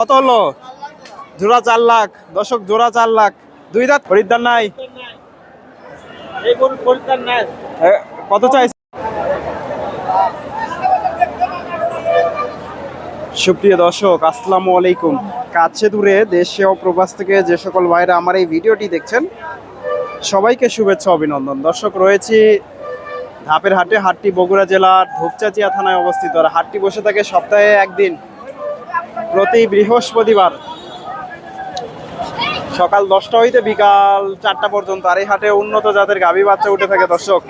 কত হলো? জোড়া চার লাখ। দশক জোড়া চার লাখ। দুই দাঁত? খরিদ্দার নাই? কত চাইছে? সুপ্রিয় দর্শক আসসালামু আলাইকুম। কাছে দূরে দেশে ও প্রবাস থেকে যে সকল ভাইরা আমার এই ভিডিওটি দেখছেন সবাইকে শুভেচ্ছা অভিনন্দন। দর্শক রয়েছি ধাপের হাটে হাটটি বগুড়া জেলার ধূপচাচিয়া থানায় অবস্থিত। আর হাটটি বসে থাকে সপ্তাহে একদিন। প্রতি বৃহস্পতিবার সকাল দশটা হইতে বিকাল চারটা পর্যন্ত আর এই হাটে উন্নত জাতের গাভী বাচ্চা উঠে থাকে, দর্শক।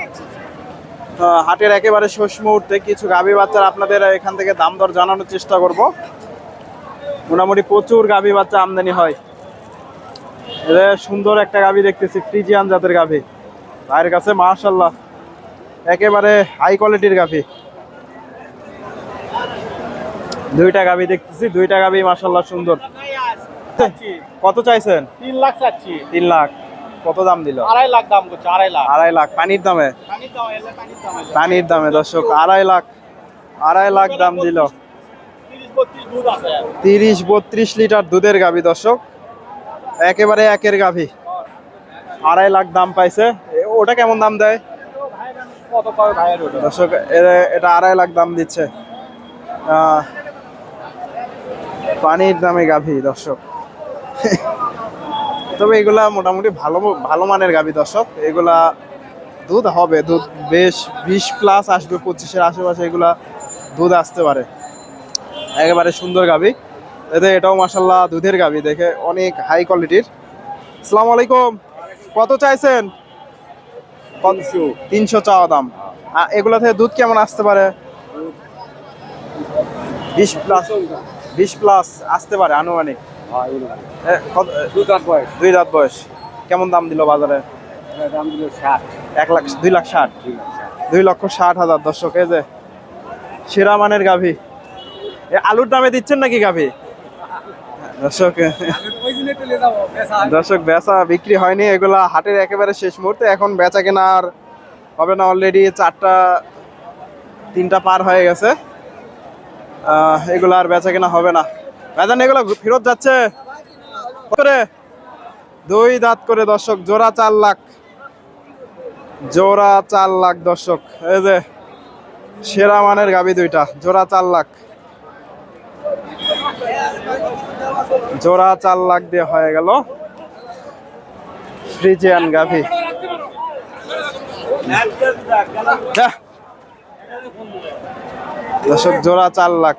হাটের একেবারে শেষ মুহূর্তে কিছু গাভী বাচ্চার আপনাদের এখান থেকে দাম দর জানানোর চেষ্টা করব। মোটামুটি প্রচুর গাভী বাচ্চা আমদানি হয়। সুন্দর একটা গাভী দেখতেছি, ফ্রিজিয়ান জাতের গাভী। ভাইয়ের কাছে মাশাল্লাহ একেবারে হাই কোয়ালিটির গাভী। দুইটা গাভী দেখতেছি দুইটা গাভী মাশাল্লাহ সুন্দর। কত চাইছেন? তিন লাখ চাচ্ছি। তিন লাখ। কত দাম দিল? আড়াই লাখ দাম করছে আড়াই লাখ। আড়াই লাখ। পানির দামে? পানির দাম দর্শক আড়াই লাখ। আড়াই লাখ দাম দিল। তিরিশ বত্রিশ লিটার দুধের গাভী দর্শক। একেবারে একের গাভী আড়াই লাখ দাম পাইছে। ওটা কেমন দাম দেয়? দর্শক এটা আড়াই লাখ দাম দিচ্ছে। আহ, পানির দামে গাভী দর্শক। তবে এগুলা মোটামুটি ভালো ভালো মানের গাভী দর্শক। এগুলা দুধ হবে দুধ বেশ বিশ প্লাস আসবে পঁচিশের আশেপাশে এগুলা দুধ আসতে পারে। একেবারে সুন্দর গাভী। এতে এটাও মাসাল্লাহ দুধের গাভী দেখে অনেক হাই কোয়ালিটির আসসালামু আলাইকুম। কত চাইছেন? তিনশো। তিনশো চাওয়া দাম। এগুলা থেকে দুধ কেমন আসতে পারে? বিশ প্লাস বিশ প্লাস আসতে পারে আনুমানিক। দুধ আর বয়স। দুই রাত বয়স। কেমন দাম দিল বাজারে? দাম দিল ষাট। এক লাখ দুই লাখ ষাট। দুই লক্ষ ষাট হাজার দর্শক এই যে সেরা মানের গাভী। আলুর দামে দিচ্ছেন নাকি গাভী? দর্শক দর্শক বেচা বিক্রি হয়নি। এগুলা হাটের একেবারে শেষ মুহূর্তে। এখন বেচা কেনার হবে না অলরেডি চারটা তিনটা পার হয়ে গেছে। এগুলো আর বেচা কেনা হবে না। বেচান এগুলো ফেরত যাচ্ছে। করে দুই দাঁত করে দর্শক জোড়া চার লাখ। জোড়া চার লাখ দর্শক। এই যে সেরা মানের গাবি দুইটা জোড়া চার লাখ। জোড়া চার লাখ দিয়ে হয়ে গেল। ফ্রিজিয়ান গাভি। দর্শক, জোড়া চার লাখ।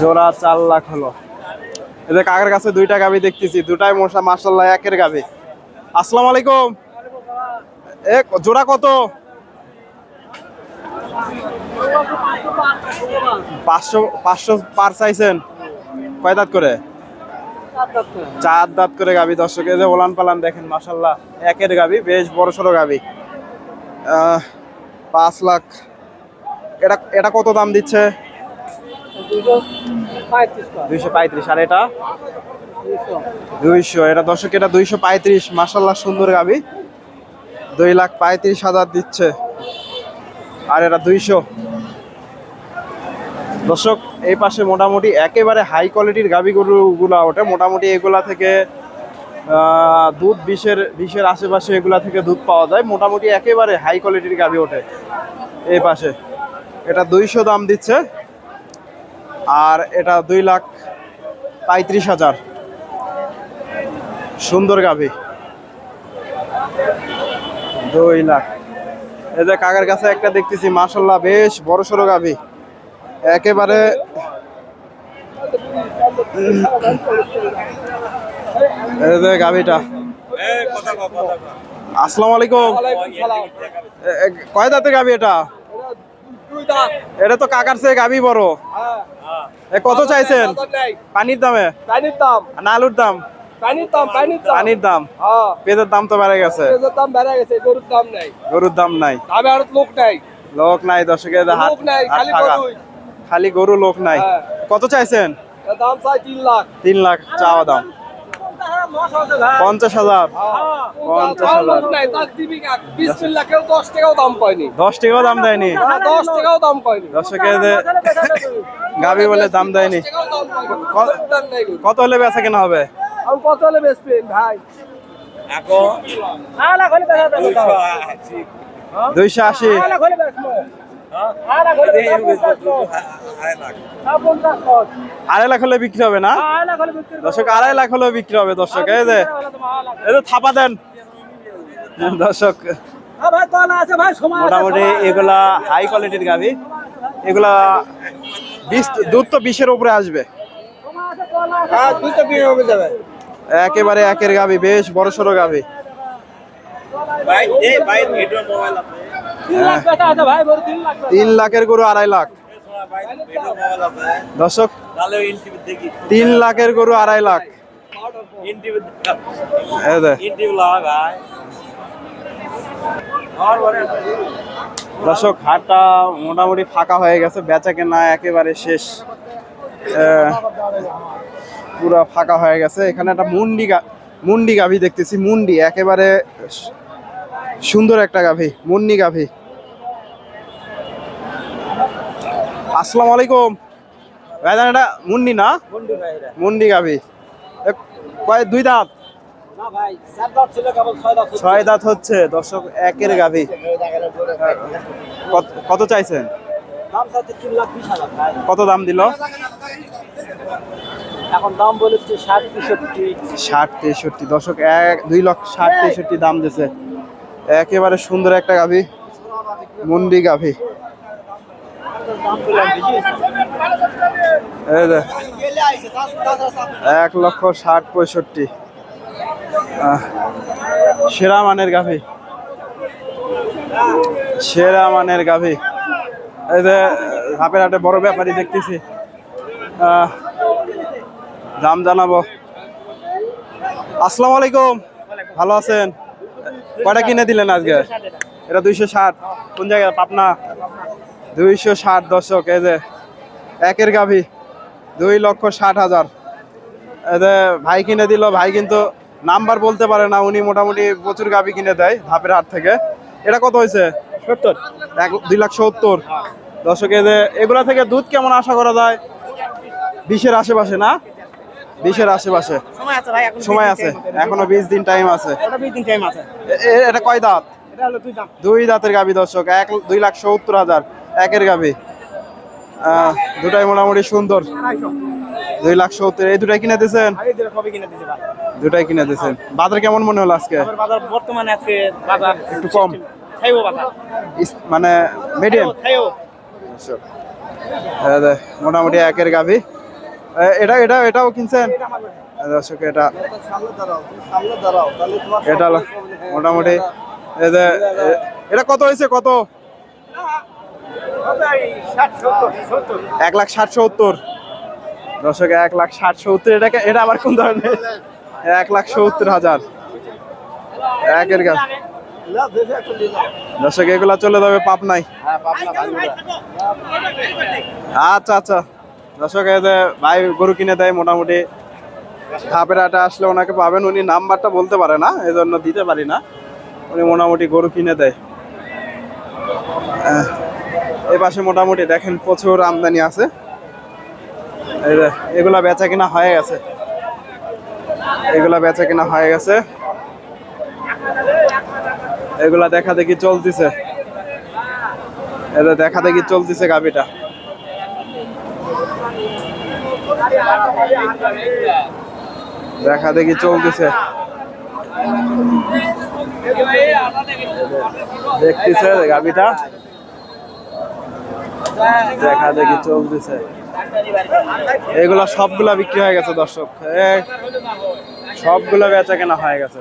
জোড়া চার লাখ হলো। এদের কাকার কাছে দুইটা গাভি দেখতেছি, দুটাই মশা মার্শাল্লাহ একের গাভি আসসালাম আলাইকুম। এ, জোড়া কত? পাঁচশো পাঁচশো পার চাইছেন। কয় দাঁত করে? চার দাঁত করে গাবি দর্শক, এই যে ওলান পালান দেখেন মাসাল্লাহ একের গাবি, বেশ বড় সড়ো গাবি। পাঁচ লাখ, এটা এটা কত দাম দিচ্ছে? দুইশো পঁয়ত্রিশ, আর এটা? দুইশো, এটা এটা দুইশো পঁয়ত্রিশ সুন্দর দুই লাখ পঁয়ত্রিশ হাজার দিচ্ছে, আর এটা দুইশো। দর্শক, এই পাশে মোটামুটি একেবারে হাই কোয়ালিটির গাবি গরুগুলা ওঠে। মোটামুটি এগুলা থেকে দুধ বিশের বিশের আশেপাশে এগুলা থেকে দুধ পাওয়া যায়। মোটামুটি একেবারে হাই কোয়ালিটির গাবি ওঠে এই পাশে। এটা দুইশো দাম দিচ্ছে। আর এটা দুই লাখ পঁয়ত্রিশ হাজার। সুন্দর গাভি। দুই লাখ। এই যে কাকার কাছে একটা দেখতেছি মাসাল্লাহ বেশ বড় সড়ো গাভি। একেবারে গাভিটা আসসালামু আলাইকুম। কয় দাঁতের গাভি এটা? এটা তো কাকার চেয়ে গাভি বড়। এ কত চাইছেন? পানির দামে? পানির দাম। না আলুর দাম? পানির দাম পানির দাম। পানির দাম? হ্যাঁ। পেঁয়াজের দাম তো বেড়ে গেছে। পেঁয়াজের দাম বেড়ে গেছে গরুর দাম নাই। গরুর দাম নাই। দামে আর লোক নাই। লোক নাই দর্শকের হাত লোক নাই খালি গরুই। খালি গরু লোক নাই। হ্যাঁ। কত চাইছেন? দাম চাই তিন লাখ। তিন লাখ চাওয়া দাম। পঞ্চাশ হাজার। পঞ্চাশ তাও হাজার। দশ টাকাও দাম পায়নি। দশ টাকাও দাম দেয়নি। হ্যাঁ, দশ টাকাও দাম পায়নি। যে গাবি বলে দাম দেয়নি। দশ কত- হলে বেচা কেনা হবে? আমি কত হলে বেচবেন ভাই? দুইশো আশি। আড়াই লাখ হলে বিক্রি হবে না? দর্শক, আড়াই লাখ হলেও বিক্রি হবে, দর্শক থাপা দেন। মোটামুটি এগুলা হাই কোয়ালিটির এগুলা উপরে আসবে। একেবারে একের গাভি বেশ বড় সড়ো গাভি তিন লাখের গরু আড়াই লাখ। দর্শক, তিন লাখের গরু আড়াই লাখ। দর্শক, হাটটা মোটামুটি ফাঁকা হয়ে গেছে, বেচা কেনা একেবারে শেষ। পুরা ফাঁকা হয়ে গেছে। এখানে একটা মুন্ডি মুন্ডি গাভি দেখতেছি, মুন্ডি, একেবারে সুন্দর একটা গাভি, মুন্ডি গাভি। আসসালামু আলাইকুম। ভাইজান এটা মুন্ডি না? মুন্ডি গাভি। কয় দুই দাঁত? ছয় দাঁত হচ্ছে। দর্শক একের গাভি। কত- কত চাইছেন? কত দাম দিল? এখন দাম বলেছে ষাট তেষট্টি। দশক এক দুই লক্ষ ষাট তেষট্টি দাম একেবারে সুন্দর একটা গাভি মুন্ডি গাভি। এক লক্ষ ষাট পঁয়ষট্টি। সেরা মানের গাভি। সেরা মানের গাভি। এই যে, ধাপের হাটে বড় ব্যাপারী দেখতেছি। দাম জানাব। আসসালামু আলাইকুম। ভালো আছেন? কয়টা কিনে দিলেন আজকে? এটা দুইশো ষাট। কোন জায়গায়? পাবনা? দুইশো ষাট দশক এই যে একের গাভি দুই লক্ষ ষাট হাজার। এই যে ভাই কিনে দিল ভাই কিন্তু নাম্বার বলতে পারে না উনি মোটামুটি প্রচুর গাভি কিনে দেয় ধাপের হাট থেকে। এটা কত হয়েছে? সত্তর। এক দুই লাখ সত্তর। দশকে যে এগুলা থেকে দুধ কেমন আশা করা যায়? বিশের আশেপাশে না? বিশের আশেপাশে। সময় আছে ভাই এখন সময় আছে। এখনও বিশ দিন টাইম আছে। এটা কয় দাঁত? দুই দুই দাঁতের গাভি দর্শক এক দুই লাখ সত্তর হাজার। একের গাভি আহ, দুটাই মোটামুটি সুন্দর। দুই লাখ সত্তর। এই দুটাই কিনে দিয়েছেন? দুটাই কিনে দিয়েছেন। বাজার কেমন মনে হলো আজকে? বর্তমানে আজকে বাজার একটু কম। মানে মিডিয়াম মোটামুটি একের গাভি এ- এটা এটা এটাও কিনছেন? দর্শক এটা। এটা মোটামুটি এটা কত হয়েছে কত? এক লাখ ষাট সত্তর। দর্শক, এক লাখ ষাট সত্তর এটাকে এটা আবার কোন ধরনের? এক লাখ সত্তর হাজার। একের গাছ। দর্শক, এগুলা চলে যাবে পাবনাই আচ্ছা আচ্ছা। দর্শক ভাই গরু কিনে দেয় মোটামুটি। ধাপের আটা আসলে ওনাকে পাবেন, উনি নাম্বারটা বলতে পারে না এই জন্য দিতে পারি না। উনি মোটামুটি গরু কিনে দেয়। এই পাশে মোটামুটি দেখেন প্রচুর আমদানি আছে। এগুলা বেচা কিনা হয়ে গেছে। এগুলা বেচা কিনা হয়ে গেছে। এগুলা দেখা দেখি চলতেছে। এটা দেখা দেখি চলতেছে গাবিটা দেখা দেখি চলতেছে। দেখতেছে গাবিটা দেখা দেখি চলতেছে। এগুলা সবগুলা বিক্রি হয়ে গেছে, দর্শক। সবগুলা বেচা কেনা হয়ে গেছে।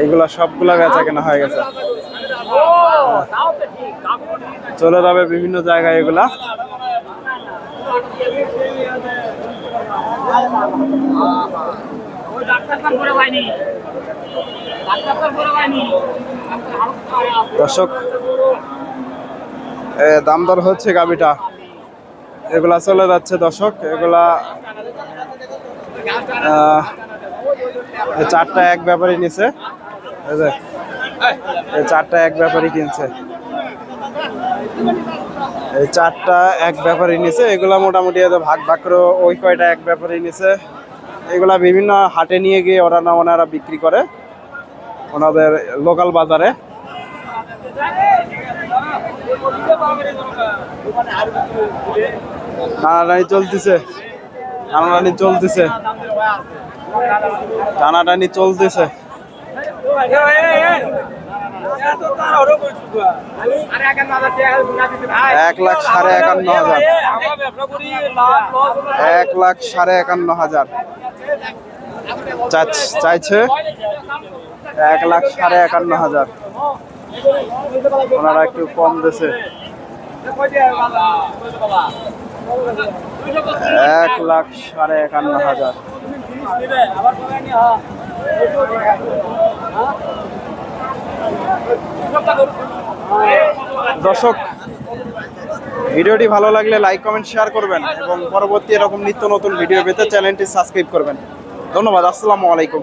এইগুলা সবগুলা বেচা কেনা হয়ে গেছে। চলে যাবে বিভিন্ন জায়গায় এগুলা। দর্শক দাম দর হচ্ছে গাবিটা এগুলা চলে যাচ্ছে দর্শক, এগুলা চারটা এক ব্যাপারই নিছে। চারটা এক ব্যাপারই কিনছে। এই চারটা এক ব্যাপারই নিছে, এগুলা মোটামুটি ভাগ ভাগ করে ওই কয়টা এক ব্যাপারই নিছে। এগুলা বিভিন্ন হাটে নিয়ে গিয়ে ওরা না ওনারা বিক্রি করে, ওনাদের লোকাল বাজারে। টানাটানি চলতেছে। টানাটানি চলতেছে। টানাটানি চলতেছে। এক লাখ সাড়ে একান্ন হাজার। এক লাখ সাড়ে একান্ন হাজার। চাইছে এক লাখ সাড়ে একান্ন হাজার। ওনারা একটু কম দিছে। এক লাখ সাড়ে একান্ন হাজার। দর্শক, ভিডিওটি ভালো লাগলে লাইক, কমেন্ট, শেয়ার করবেন এবং পরবর্তী এরকম নিত্য নতুন ভিডিও পেতে চ্যানেলটি সাবস্ক্রাইব করবেন। ধন্যবাদ, আসসালামু আলাইকুম।